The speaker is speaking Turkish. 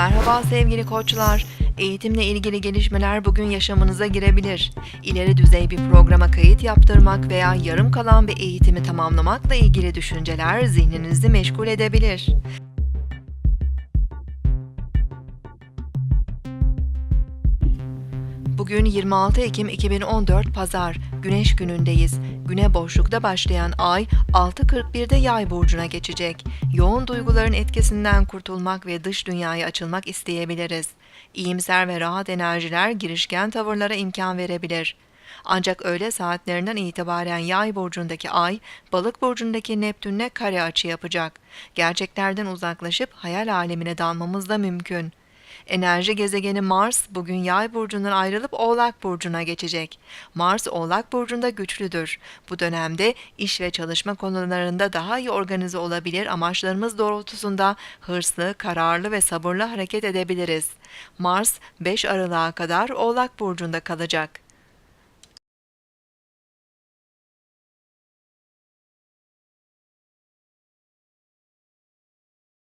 Merhaba sevgili koçlar. Eğitimle ilgili gelişmeler bugün yaşamınıza girebilir. İleri düzey bir programa kayıt yaptırmak veya yarım kalan bir eğitimi tamamlamakla ilgili düşünceler zihninizi meşgul edebilir. Bugün 26 Ekim 2014 Pazar, Güneş günündeyiz. Güne boşlukta başlayan ay 6.41'de Yay burcuna geçecek. Yoğun duyguların etkisinden kurtulmak ve dış dünyaya açılmak isteyebiliriz. İyimser ve rahat enerjiler girişken tavırlara imkan verebilir. Ancak öğle saatlerinden itibaren Yay burcundaki ay, Balık burcundaki Neptünle kare açı yapacak. Gerçeklerden uzaklaşıp hayal alemine dalmamız da mümkün. Enerji gezegeni Mars bugün Yay burcundan ayrılıp Oğlak burcuna geçecek. Mars Oğlak burcunda güçlüdür. Bu dönemde iş ve çalışma konularında daha iyi organize olabilir, amaçlarımız doğrultusunda hırslı, kararlı ve sabırlı hareket edebiliriz. Mars 5 Aralık'a kadar Oğlak burcunda kalacak.